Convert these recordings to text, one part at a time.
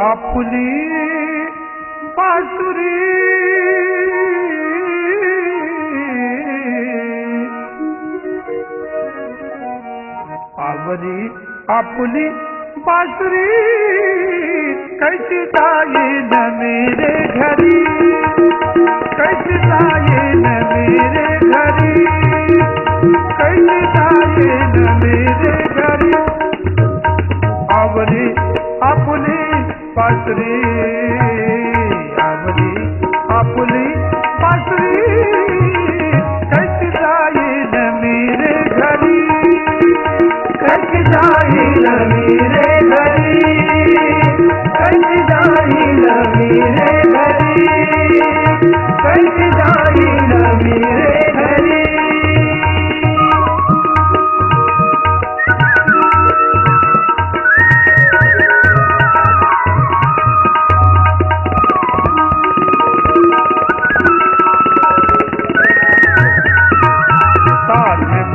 आपली बासुरी। आवरी आपली बासुरी कैसी जाईन मेरे घरी? बासुरी आवरी आपली बासुरी कैसी जाईन मेरे घरी? कैसी जाईन मेरे घरी? कैसी जाईन मेरे घरी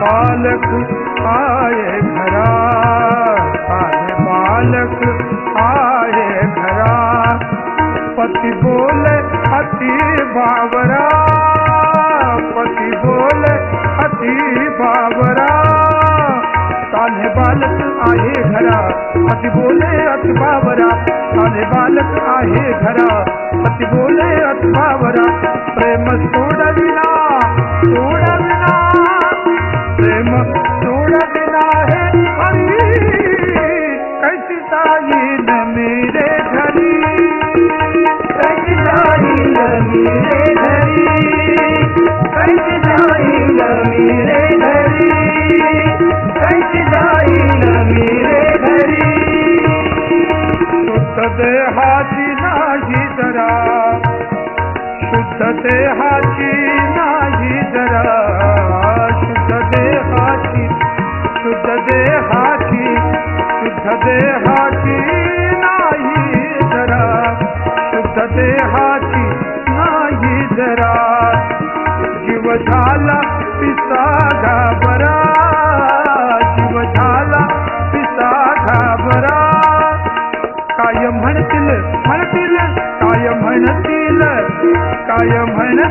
बालक आए घरा साले बालक आए घरा। पति बोले, अति बावरा। पति बोले, अति बावरा। साले बालक आए घरा। पति बोले, अति बावरा। ताले बालक आए घरा। पति बोले, अति बावरा। प्रेम सोडविना देहाची नाही जरा शुद्ध देहाची शुद्ध देहाची शुद्ध देहाची नाही जरा शुद्ध देहाची नाही जरा। जीव झाला पिसा घाबरा जीव झाला पिसा घाबरा काय म्हणतील म्हणतील काय म्हणतील काय म्हणतील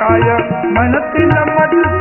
काय म्हणतील मत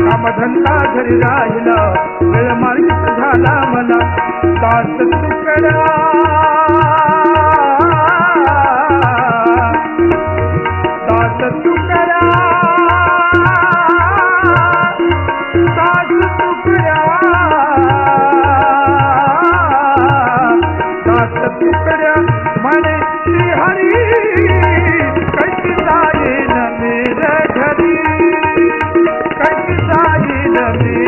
कामधंदा घरी राहिला. वेळ मार्गीत झाला मला. दास तुकडा para ti.